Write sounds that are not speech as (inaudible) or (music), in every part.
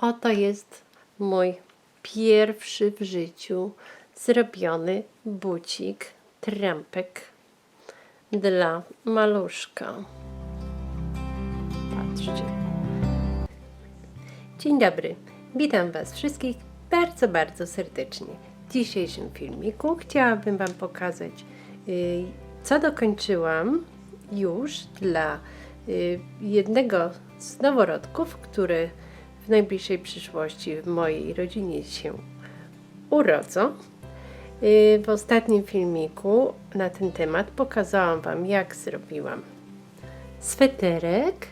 Oto jest mój pierwszy w życiu zrobiony bucik, trampek dla maluszka. Patrzcie. Dzień dobry, witam Was wszystkich bardzo, bardzo serdecznie. W dzisiejszym filmiku chciałabym Wam pokazać, y, co dokończyłam już dla y, jednego z noworodków, który w najbliższej przyszłości w mojej rodzinie się urodzą. Y, W ostatnim filmiku na ten temat pokazałam Wam, jak zrobiłam sweterek,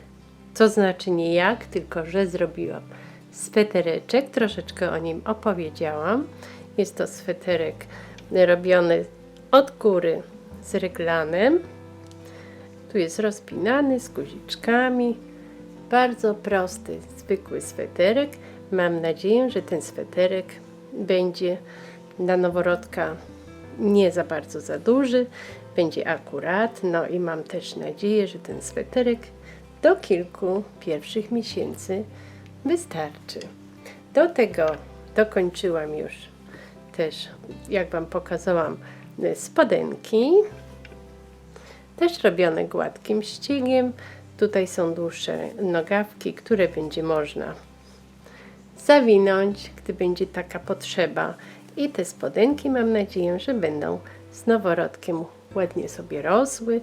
to znaczy nie jak, tylko że zrobiłam swetereczek, troszeczkę o nim opowiedziałam. Jest to sweterek robiony od góry z reglanem. Tu jest rozpinany z guziczkami. Bardzo prosty, zwykły sweterek. Mam nadzieję, że ten sweterek będzie dla noworodka nie za bardzo za duży, będzie akurat. No i mam też nadzieję, że ten sweterek do kilku pierwszych miesięcy wystarczy. Do tego dokończyłam już też, jak Wam pokazałam, spodenki. Też robione gładkim ściegiem. Tutaj są dłuższe nogawki, które będzie można zawinąć, gdy będzie taka potrzeba. I te spodenki mam nadzieję, że będą z noworodkiem ładnie sobie rosły.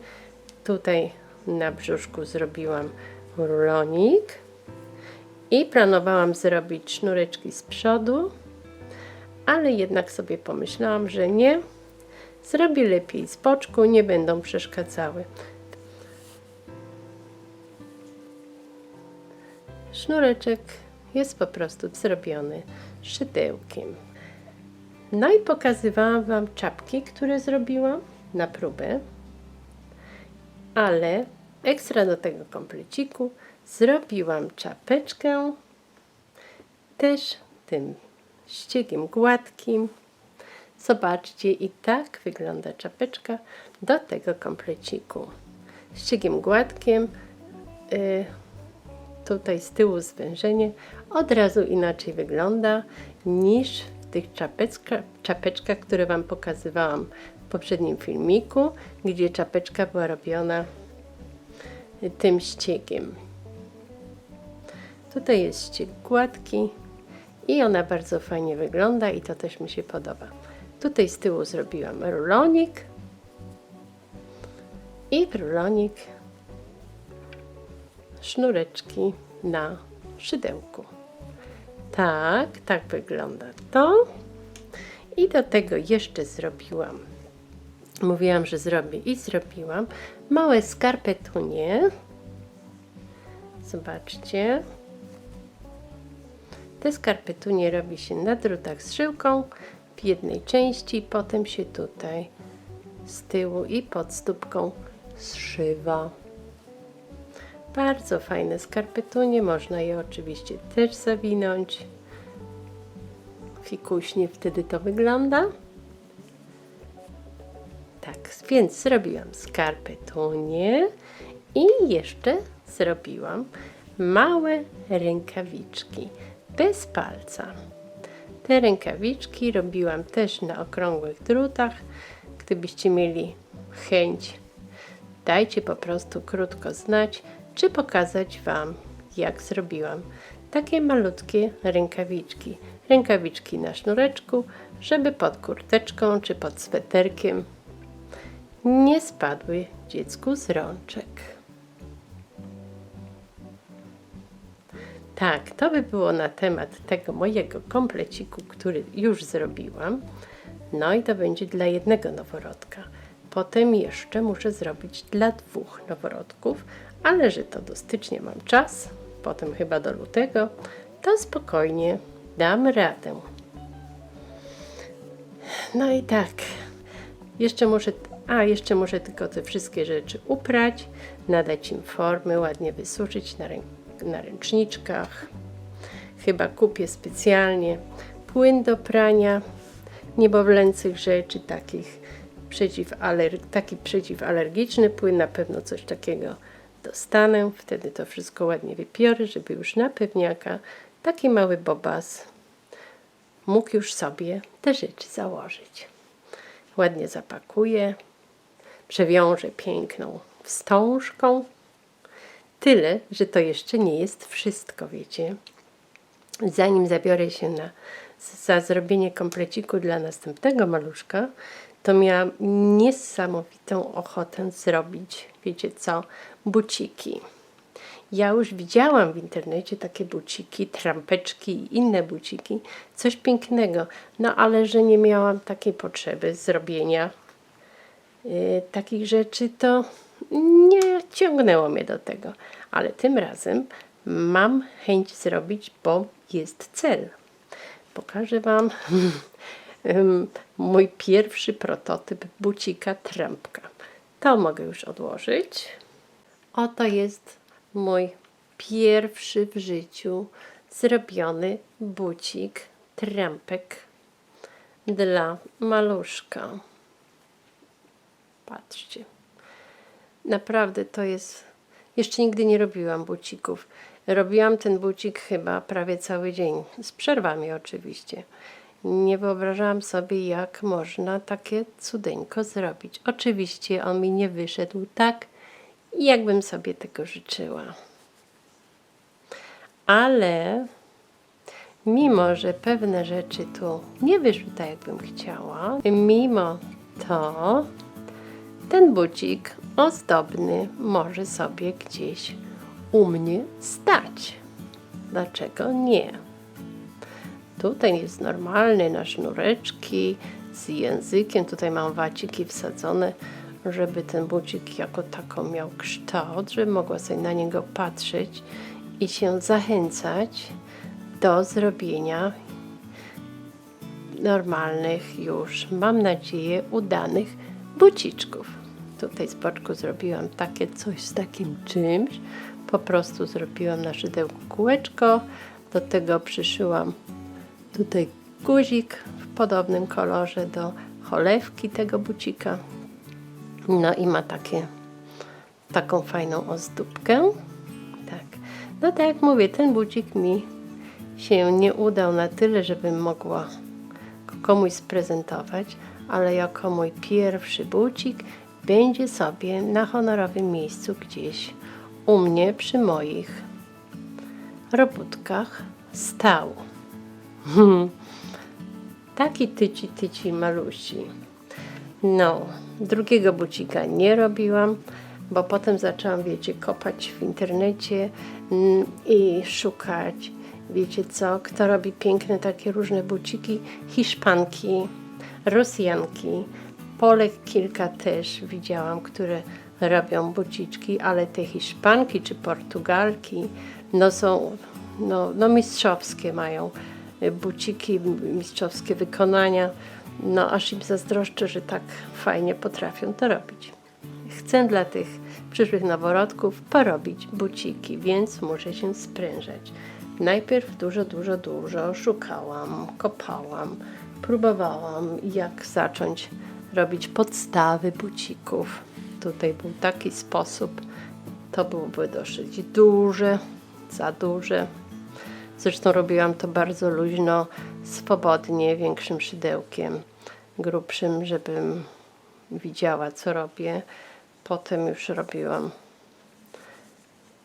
Tutaj na brzuszku zrobiłam rulonik i planowałam zrobić sznureczki z przodu, ale jednak sobie pomyślałam, że nie. Zrobię lepiej z boczku, nie będą przeszkadzały. Sznureczek jest po prostu zrobiony szydełkiem. No i pokazywałam Wam czapki, które zrobiłam na próbę, ale ekstra do tego kompleciku zrobiłam czapeczkę też tym ściegiem gładkim. Zobaczcie, i tak wygląda czapeczka do tego kompleciku. Ściegiem gładkim, y, tutaj z tyłu zwężenie, od razu inaczej wygląda niż w tych czapeczka, czapeczkach, które Wam pokazywałam w poprzednim filmiku, gdzie czapeczka była robiona tym ściegiem. Tutaj jest ścieg gładki i ona bardzo fajnie wygląda i to też mi się podoba. Tutaj z tyłu zrobiłam rulonik i rulonik sznureczki na szydełku. Tak, tak wygląda to. I do tego jeszcze zrobiłam, mówiłam, że zrobię i zrobiłam małe skarpetunie. Zobaczcie. Te skarpetunie robi się na drutach z żyłką w jednej części, potem się tutaj z tyłu i pod stópką zszywa. Bardzo fajne skarpetunie, można je oczywiście też zawinąć. Fikuśnie wtedy to wygląda. Tak, więc zrobiłam skarpetunie i jeszcze zrobiłam małe rękawiczki bez palca. Te rękawiczki robiłam też na okrągłych drutach. Gdybyście mieli chęć, dajcie po prostu krótko znać, czy pokazać Wam, jak zrobiłam takie malutkie rękawiczki. Rękawiczki na sznureczku, żeby pod kurteczką czy pod sweterkiem nie spadły dziecku z rączek. Tak, to by było na temat tego mojego kompleciku, który już zrobiłam. No i to będzie dla jednego noworodka. Potem jeszcze muszę zrobić dla dwóch noworodków, ale że to do stycznia mam czas, potem chyba do lutego, to spokojnie dam radę. No i tak, jeszcze muszę, a jeszcze muszę tylko te wszystkie rzeczy uprać, nadać im formy, ładnie wysuszyć na, rę, na ręczniczkach. Chyba kupię specjalnie płyn do prania niebowlęcych rzeczy, takich przeciwaler, taki przeciwalergiczny płyn, na pewno coś takiego dostanę. Wtedy to wszystko ładnie wypiorę, żeby już na pewniaka taki mały bobas mógł już sobie te rzeczy założyć. Ładnie zapakuje, przewiąże piękną wstążką. Tyle, że to jeszcze nie jest wszystko, wiecie. Zanim zabiorę się na, za zrobienie kompleciku dla następnego maluszka, to miałam niesamowitą ochotę zrobić, wiecie co, buciki. Ja już widziałam w internecie takie buciki, trampeczki i inne buciki, coś pięknego, no ale że nie miałam takiej potrzeby zrobienia y, takich rzeczy, to nie ciągnęło mnie do tego. Ale tym razem mam chęć zrobić, bo jest cel. Pokażę Wam (laughs) mój pierwszy prototyp bucika trampka. To mogę już odłożyć. Oto jest mój pierwszy w życiu zrobiony bucik trampek dla maluszka. Patrzcie. Naprawdę to jest. Jeszcze nigdy nie robiłam bucików. Robiłam ten bucik chyba prawie cały dzień, z przerwami oczywiście. Nie wyobrażałam sobie, jak można takie cudeńko zrobić. Oczywiście on mi nie wyszedł tak, jakbym sobie tego życzyła. Ale mimo, że pewne rzeczy tu nie wyszły tak, jakbym chciała, mimo to ten bucik ozdobny może sobie gdzieś u mnie stać. Dlaczego nie? Tutaj jest normalny na sznureczki z językiem. Tutaj mam waciki wsadzone, żeby ten bucik jako taką miał kształt, żeby mogła sobie na niego patrzeć i się zachęcać do zrobienia normalnych już, mam nadzieję, udanych buciczków. Tutaj z boczku zrobiłam takie coś z takim czymś. Po prostu zrobiłam na szydełku kółeczko. Do tego przyszyłam tutaj guzik w podobnym kolorze do cholewki tego bucika. No i ma takie, taką fajną ozdóbkę. Tak. No tak jak mówię, ten bucik mi się nie udał na tyle, żebym mogła go komuś sprezentować, ale jako mój pierwszy bucik będzie sobie na honorowym miejscu gdzieś u mnie przy moich robótkach stał. (laughs) Taki tyci tyci malusi. No, drugiego bucika nie robiłam, bo potem zaczęłam, wiecie, kopać w internecie mm, i szukać, wiecie co, kto robi piękne takie różne buciki, Hiszpanki, Rosjanki, Polek kilka też widziałam, które robią buciczki, ale te Hiszpanki czy Portugalki, no są, no, no mistrzowskie mają y, buciki, mistrzowskie wykonania, no aż im zazdroszczę, że tak fajnie potrafią to robić. Chcę dla tych przyszłych noworodków porobić buciki, więc muszę się sprężać. Najpierw dużo, dużo, dużo szukałam, kopałam, próbowałam, jak zacząć robić podstawy bucików. Tutaj był taki sposób. To byłoby dosyć duże, za duże. Zresztą robiłam to bardzo luźno, swobodnie, większym szydełkiem, grubszym, żebym widziała, co robię. Potem już robiłam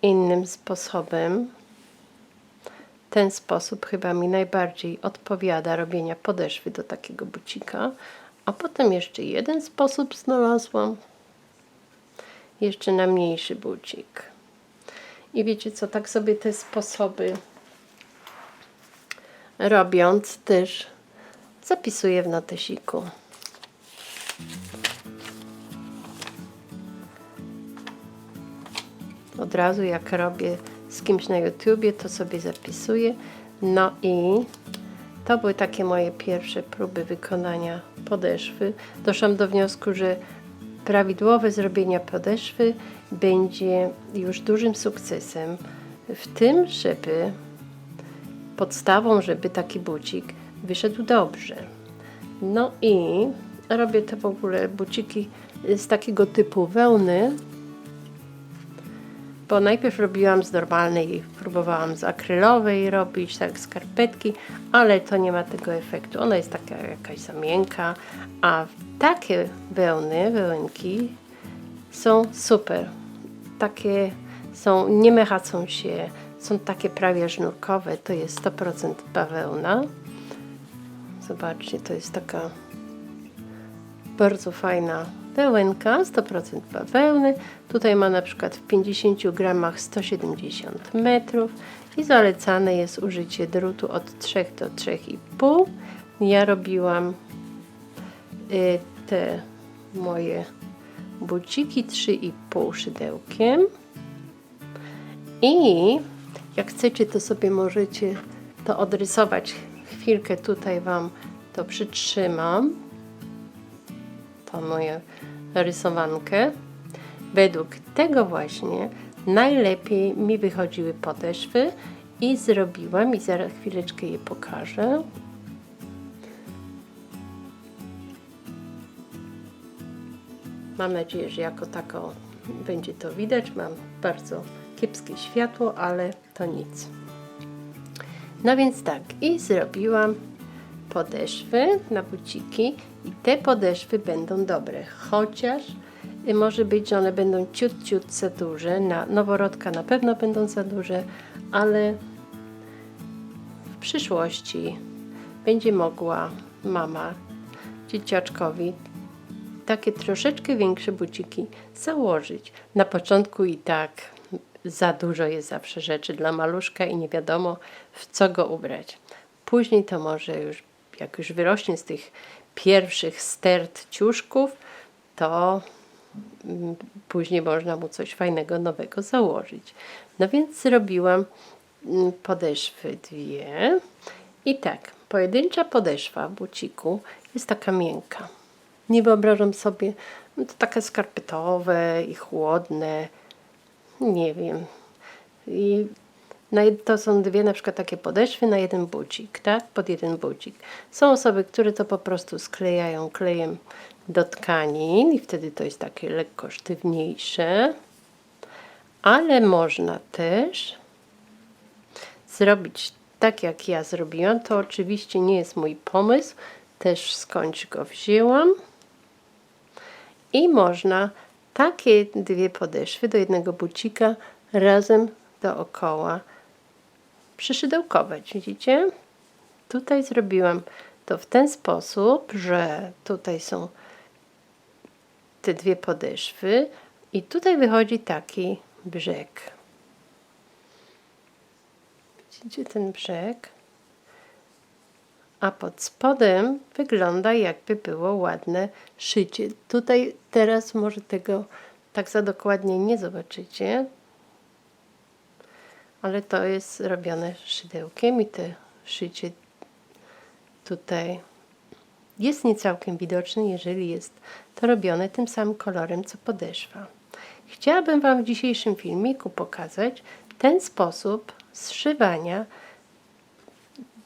innym sposobem. Ten sposób chyba mi najbardziej odpowiada robienia podeszwy do takiego bucika. A potem jeszcze jeden sposób znalazłam. Jeszcze na mniejszy bucik. I wiecie co, tak sobie te sposoby robiąc też zapisuję w notesiku. Od razu jak robię z kimś na YouTubie, to sobie zapisuję. No i to były takie moje pierwsze próby wykonania podeszwy. Doszłam do wniosku, że prawidłowe zrobienie podeszwy będzie już dużym sukcesem w tym, żeby podstawą, żeby taki bucik wyszedł dobrze. No i robię te w ogóle buciki z takiego typu wełny. Bo najpierw robiłam z normalnej, próbowałam z akrylowej robić, tak skarpetki, ale to nie ma tego efektu. Ona jest taka jakaś za miękka, a takie wełny, wełnki są super. Takie są, nie mechacą się, są takie prawie żnurkowe, to jest 100% bawełna. Zobaczcie, to jest taka bardzo fajna wełenka, 100% bawełny. Tutaj ma na przykład w 50 gramach 170 metrów i zalecane jest użycie drutu od 3 do 3,5. Ja robiłam y, te moje buciki 3,5 szydełkiem. I jak chcecie, to sobie możecie to odrysować. Chwilkę tutaj Wam to przytrzymam. To moją rysowankę. Według tego właśnie najlepiej mi wychodziły podeszwy i zrobiłam i zaraz chwileczkę je pokażę. Mam nadzieję, że jako tako będzie to widać. Mam bardzo kiepskie światło, ale to nic. No więc tak, i zrobiłam podeszwy na buciki i te podeszwy będą dobre, chociaż może być, że one będą ciut, ciut za duże, na noworodka na pewno będą za duże, ale w przyszłości będzie mogła mama dzieciaczkowi takie troszeczkę większe buciki założyć. Na początku i tak za dużo jest zawsze rzeczy dla maluszka i nie wiadomo w co go ubrać. Później to może już, jak już wyrośnie z tych pierwszych stert ciuszków, to mm, później można mu coś fajnego, nowego założyć. No więc zrobiłam mm, podeszwy dwie i tak, pojedyncza podeszwa buciku jest taka miękka. Nie wyobrażam sobie, no to takie skarpetowe i chłodne, nie wiem. I jed- to są dwie na przykład takie podeszwy na jeden bucik, tak? Pod jeden bucik. Są osoby, które to po prostu sklejają klejem do tkanin i wtedy to jest takie lekko sztywniejsze. Ale można też zrobić tak, jak ja zrobiłam. To oczywiście nie jest mój pomysł, też skądś go wzięłam. I można takie dwie podeszwy do jednego bucika razem dookoła przyszydełkować. Widzicie? Tutaj zrobiłam to w ten sposób, że tutaj są te dwie podeszwy i tutaj wychodzi taki brzeg. Widzicie ten brzeg? a pod spodem wygląda jakby było ładne szycie. Tutaj teraz może tego tak za dokładnie nie zobaczycie, ale to jest robione szydełkiem i to szycie tutaj jest nie całkiem widoczne, jeżeli jest to robione tym samym kolorem co podeszwa. Chciałabym Wam w dzisiejszym filmiku pokazać ten sposób zszywania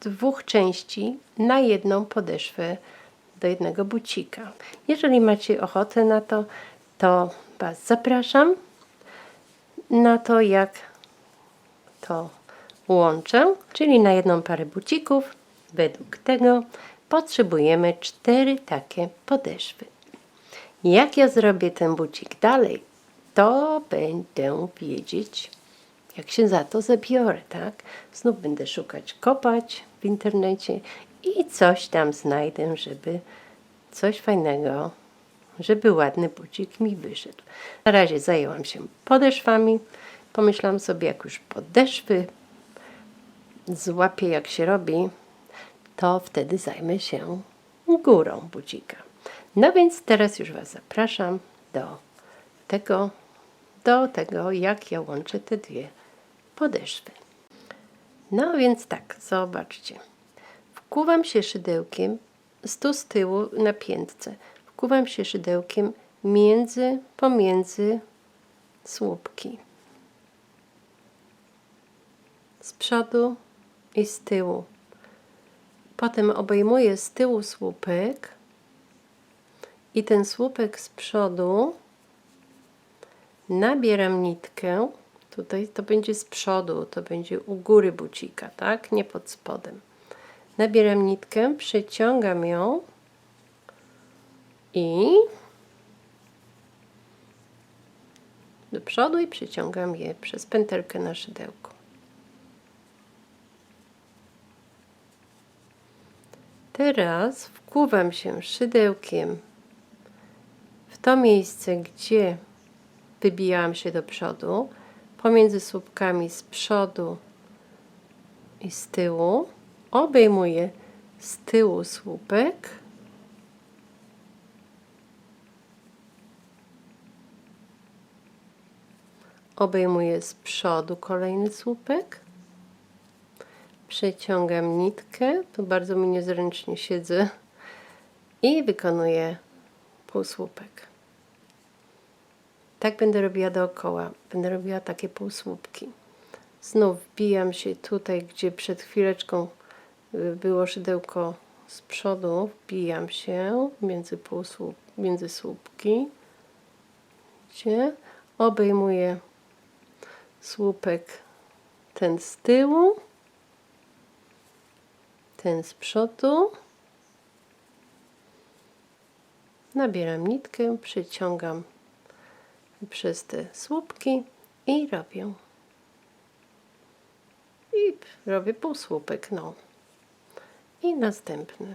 dwóch części na jedną podeszwę do jednego bucika. Jeżeli macie ochotę na to, to Was zapraszam na to, jak to łączę, czyli na jedną parę bucików. Według tego potrzebujemy cztery takie podeszwy. Jak ja zrobię ten bucik dalej, to będę wiedzieć, jak się za to zabiorę, tak? Znów będę szukać, kopać w internecie i coś tam znajdę, żeby coś fajnego, żeby ładny bucik mi wyszedł. Na razie zajęłam się podeszwami. Pomyślałam sobie, jak już podeszwy złapię, jak się robi, to wtedy zajmę się górą bucika. No więc teraz już Was zapraszam do tego, do tego, jak ja łączę te dwie podeszwy. No więc tak, zobaczcie. Wkuwam się szydełkiem, tu z tyłu na piętce, wkuwam się szydełkiem między, pomiędzy słupki. Z przodu i z tyłu. Potem obejmuję z tyłu słupek i ten słupek z przodu nabieram nitkę Tutaj to będzie z przodu, to będzie u góry bucika, tak? Nie pod spodem. Nabieram nitkę, przeciągam ją i do przodu i przeciągam je przez pętelkę na szydełko. Teraz wkuwam się szydełkiem w to miejsce, gdzie wybijałam się do przodu, pomiędzy słupkami z przodu i z tyłu. Obejmuję z tyłu słupek. Obejmuję z przodu kolejny słupek. Przeciągam nitkę, tu bardzo mi niezręcznie siedzę i wykonuję półsłupek. Tak będę robiła dookoła. Będę robiła takie półsłupki. Znów wbijam się tutaj, gdzie przed chwileczką y, było szydełko z przodu. Wbijam się między, półsłup, między słupki. Gdzie obejmuję słupek ten z tyłu, ten z przodu. Nabieram nitkę, przeciągam przez te słupki i robię. I robię półsłupek, no. I następny.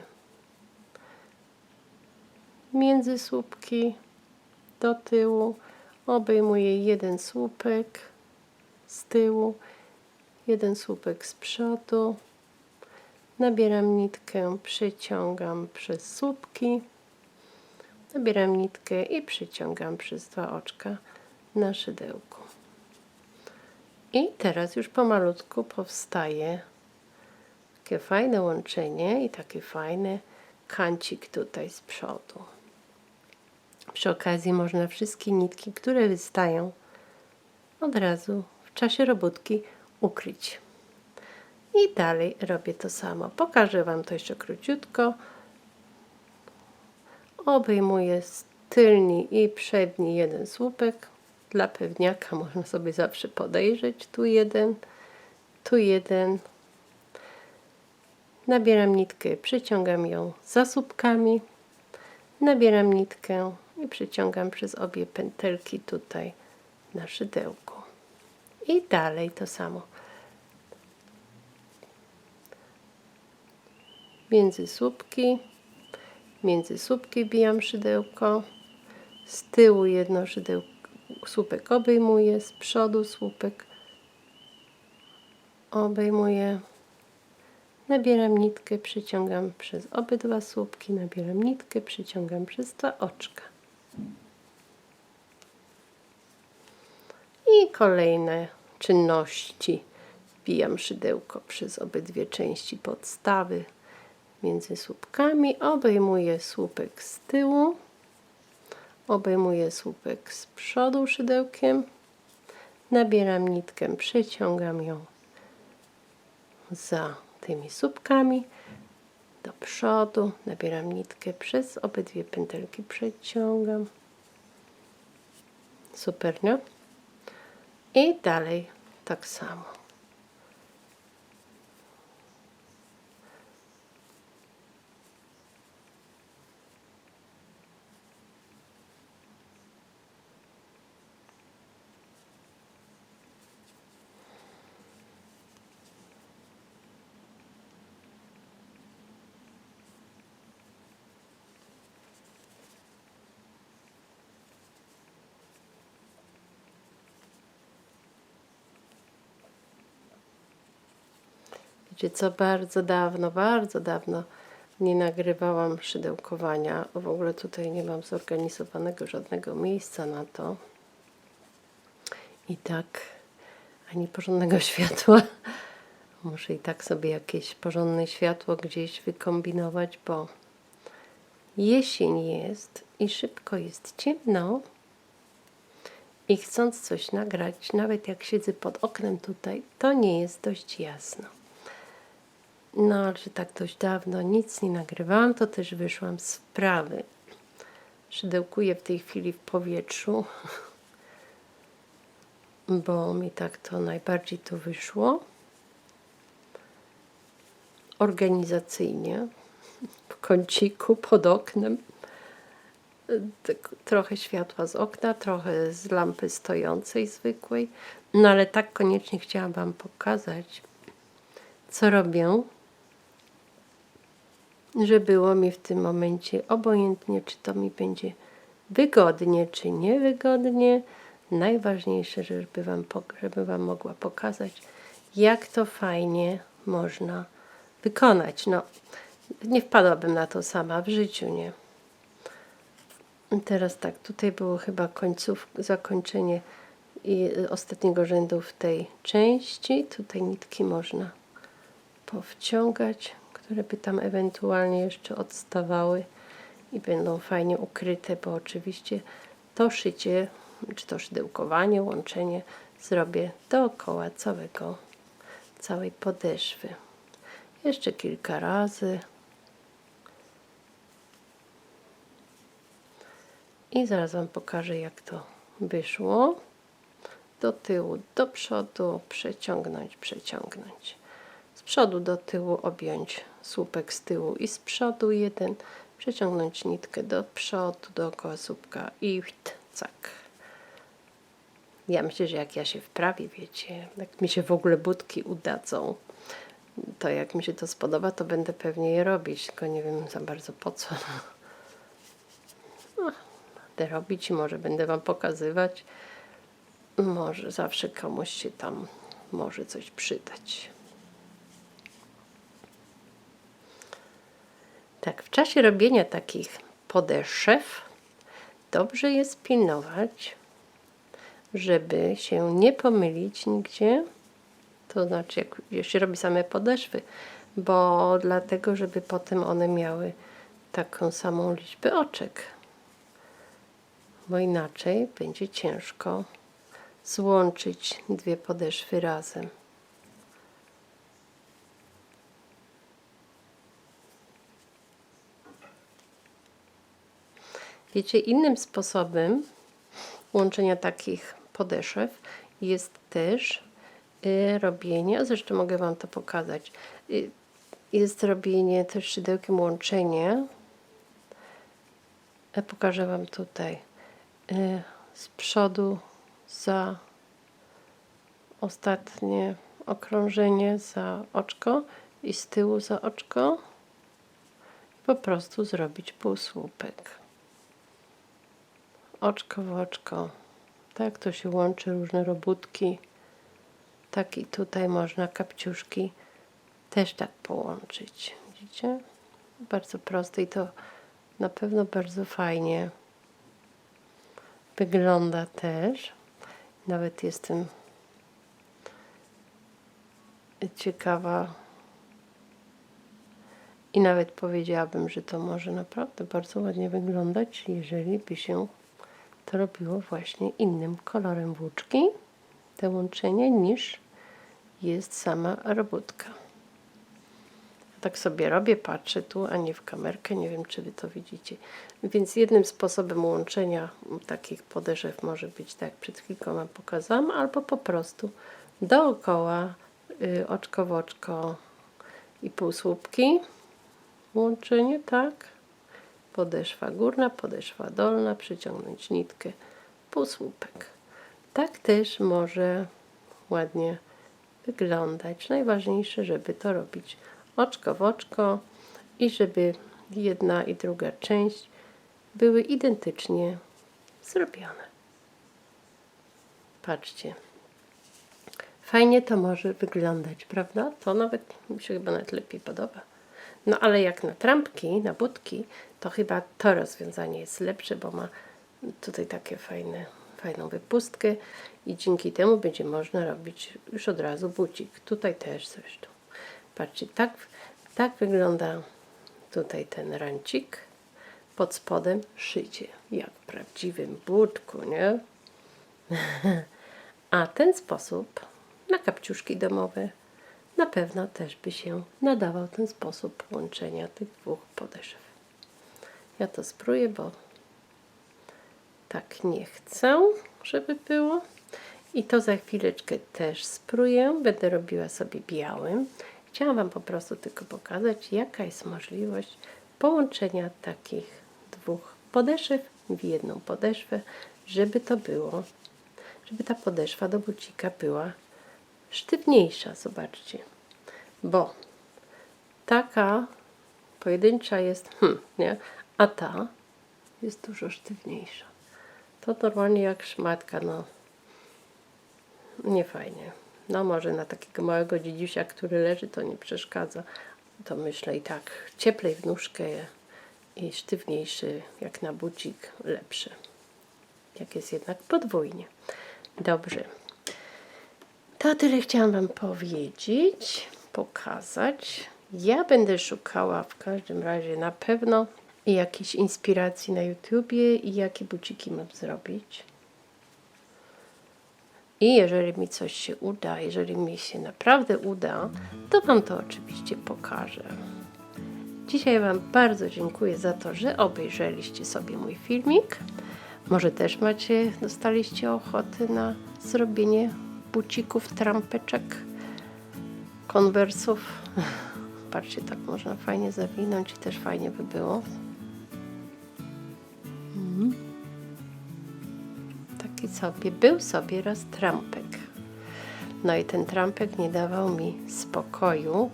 Między słupki do tyłu obejmuję jeden słupek z tyłu, jeden słupek z przodu. Nabieram nitkę, przeciągam przez słupki Nabieram nitkę i przyciągam przez dwa oczka na szydełku. I teraz już pomalutku powstaje takie fajne łączenie i taki fajny kancik tutaj z przodu. Przy okazji można wszystkie nitki, które wystają, od razu w czasie robótki ukryć. I dalej robię to samo. Pokażę Wam to jeszcze króciutko obejmuje tylni i przedni jeden słupek. Dla pewniaka można sobie zawsze podejrzeć. Tu jeden, tu jeden. Nabieram nitkę, przyciągam ją za słupkami. Nabieram nitkę i przyciągam przez obie pętelki tutaj na szydełku. I dalej to samo. Między słupki. Między słupki wbijam szydełko, z tyłu jedno szydełko, słupek obejmuję, z przodu słupek obejmuję, nabieram nitkę, przyciągam przez obydwa słupki, nabieram nitkę, przyciągam przez dwa oczka. I kolejne czynności. Wbijam szydełko przez obydwie części podstawy między słupkami, obejmuję słupek z tyłu, obejmuję słupek z przodu szydełkiem, nabieram nitkę, przeciągam ją za tymi słupkami do przodu, nabieram nitkę przez obydwie pętelki, przeciągam. Super, nie? I dalej tak samo. Wiecie co, bardzo dawno, bardzo dawno nie nagrywałam szydełkowania. W ogóle tutaj nie mam zorganizowanego żadnego miejsca na to. I tak ani porządnego (laughs) światła. Muszę i tak sobie jakieś porządne światło gdzieś wykombinować, bo jesień jest i szybko jest ciemno. I chcąc coś nagrać, nawet jak siedzę pod oknem tutaj, to nie jest dość jasno. No, ale że tak dość dawno nic nie nagrywałam, to też wyszłam z wprawy. Szydełkuję w tej chwili w powietrzu. (laughs) bo mi tak to najbardziej to wyszło. Organizacyjnie, w kąciku pod oknem. Tak, Trochę światła z okna, trochę z lampy stojącej zwykłej. No ale tak koniecznie chciałam Wam pokazać, co robię, że było mi w tym momencie obojętnie, czy to mi będzie wygodnie, czy niewygodnie. Najważniejsze, żeby wam, żeby wam mogła pokazać, jak to fajnie można wykonać. No, nie wpadłabym na to sama w życiu, nie? Teraz tak, tutaj było chyba końców, zakończenie i y, ostatniego rzędu w tej części. Tutaj nitki można powciągać, które by tam ewentualnie jeszcze odstawały i będą fajnie ukryte, bo oczywiście to szycie, czy to szydełkowanie, łączenie zrobię dookoła całego, całej podeszwy. Jeszcze kilka razy. I zaraz Wam pokażę, jak to wyszło. Do tyłu, do przodu, przeciągnąć, przeciągnąć. Z przodu do tyłu objąć słupek z tyłu i z przodu jeden, przeciągnąć nitkę do przodu, dookoła słupka i cak. Ja myślę, że jak ja się wprawię, wiecie, jak mi się w ogóle budki udadzą, to jak mi się to spodoba, to będę pewnie je robić, tylko nie wiem za bardzo po co. No, będę robić i może będę Wam pokazywać. Może zawsze komuś się tam może coś przydać. Tak, w czasie robienia takich podeszew dobrze jest pilnować, żeby się nie pomylić nigdzie. To znaczy, jak jeśli robi same podeszwy, bo dlatego, żeby potem one miały taką samą liczbę oczek. Bo inaczej będzie ciężko złączyć dwie podeszwy razem. Wiecie, innym sposobem łączenia takich podeszew jest też y, robienie, zresztą mogę Wam to pokazać, y, jest robienie też szydełkiem łączenie. Ja pokażę Wam tutaj y, z przodu za ostatnie okrążenie za oczko i z tyłu za oczko po prostu zrobić półsłupek oczko w oczko. Tak to się łączy różne robótki. Tak i tutaj można kapciuszki też tak połączyć. Widzicie? Bardzo proste i to na pewno bardzo fajnie wygląda też. Nawet jestem ciekawa i nawet powiedziałabym, że to może naprawdę bardzo ładnie wyglądać, jeżeli by się to robiło właśnie innym kolorem włóczki, te łączenie, niż jest sama robótka. Tak sobie robię, patrzę tu, a nie w kamerkę, nie wiem czy Wy to widzicie. Więc jednym sposobem łączenia takich podeszew może być, tak przed chwilką Wam pokazałam, albo po prostu dookoła y, oczko w oczko i półsłupki łączenie, tak? Podeszwa górna, podeszwa dolna, przyciągnąć nitkę, półsłupek. Tak też może ładnie wyglądać. Najważniejsze, żeby to robić oczko w oczko i żeby jedna i druga część były identycznie zrobione. Patrzcie. Fajnie to może wyglądać, prawda? To nawet mi się chyba nawet lepiej podoba. No ale jak na trampki, na budki, to chyba to rozwiązanie jest lepsze, bo ma tutaj takie fajne, fajną wypustkę i dzięki temu będzie można robić już od razu bucik. Tutaj też zresztą. Patrzcie, tak, tak wygląda tutaj ten rancik. Pod spodem szycie, jak w prawdziwym budku, nie? (laughs) A ten sposób na kapciuszki domowe na pewno też by się nadawał ten sposób łączenia tych dwóch podeszew. Ja to spróbuję, bo tak nie chcę, żeby było. I to za chwileczkę też spróję. Będę robiła sobie białym. Chciałam Wam po prostu tylko pokazać, jaka jest możliwość połączenia takich dwóch podeszew w jedną podeszwę, żeby to było, żeby ta podeszwa do bucika była sztywniejsza. Zobaczcie, bo taka pojedyncza jest, hmm, nie? A ta jest dużo sztywniejsza. To normalnie jak szmatka, no nie fajnie. No może na takiego małego dziedziusia, który leży, to nie przeszkadza. To myślę i tak cieplej w nóżkę i sztywniejszy jak na bucik lepszy. Jak jest jednak podwójnie. Dobrze. To tyle chciałam Wam powiedzieć, pokazać. Ja będę szukała w każdym razie na pewno jakiejś inspiracji na YouTubie i jakie buciki mam zrobić. I jeżeli mi coś się uda, jeżeli mi się naprawdę uda, to Wam to oczywiście pokażę. Dzisiaj Wam bardzo dziękuję za to, że obejrzeliście sobie mój filmik. Może też macie, dostaliście ochoty na zrobienie bucików, trampeczek, konwersów. (laughs) Patrzcie, tak można fajnie zawinąć i też fajnie by było. Sobie, był sobie raz trampek. No i ten trampek nie dawał mi spokoju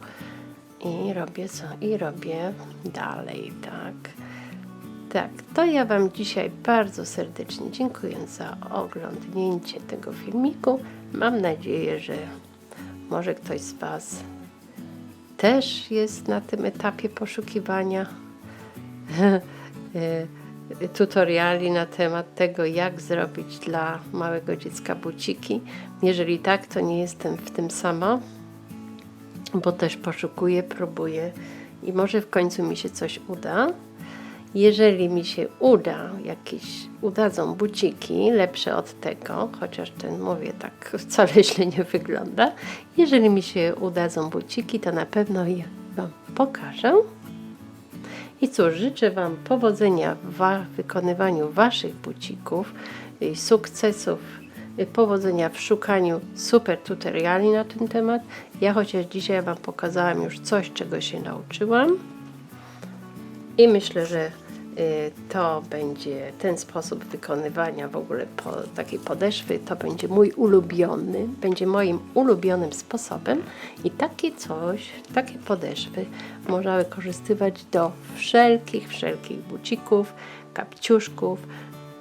i robię co? I robię dalej, tak. Tak, to ja Wam dzisiaj bardzo serdecznie dziękuję za oglądnięcie tego filmiku. Mam nadzieję, że może ktoś z Was też jest na tym etapie poszukiwania (laughs) e, tutoriali na temat tego, jak zrobić dla małego dziecka buciki. Jeżeli tak, to nie jestem w tym sama, bo też poszukuję, próbuję i może w końcu mi się coś uda. Jeżeli mi się uda, jakieś udadzą buciki lepsze od tego, chociaż ten mówię tak (laughs) wcale źle nie wygląda. Jeżeli mi się udadzą buciki, to na pewno je Wam pokażę. I cóż, życzę Wam powodzenia w wa wykonywaniu Waszych bucików i sukcesów, i powodzenia w szukaniu super tutoriali na ten temat. Ja chociaż dzisiaj Wam pokazałam już coś, czego się nauczyłam. I myślę, że y, to będzie ten sposób wykonywania w ogóle po, takiej podeszwy, to będzie mój ulubiony, będzie moim ulubionym sposobem i takie coś, takie podeszwy można wykorzystywać do wszelkich, wszelkich bucików, kapciuszków,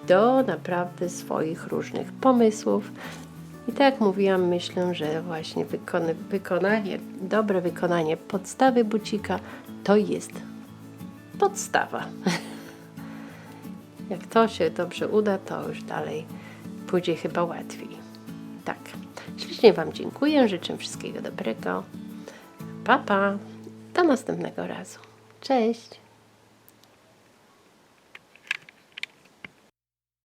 do naprawdę swoich różnych pomysłów. I tak jak mówiłam, myślę, że właśnie wykony, wykonanie, dobre wykonanie podstawy bucika to jest podstawa. (laughs) Jak to się dobrze uda, to już dalej pójdzie chyba łatwiej. Tak. Ślicznie Wam dziękuję, życzę wszystkiego dobrego. Pa, pa. Do następnego razu. Cześć.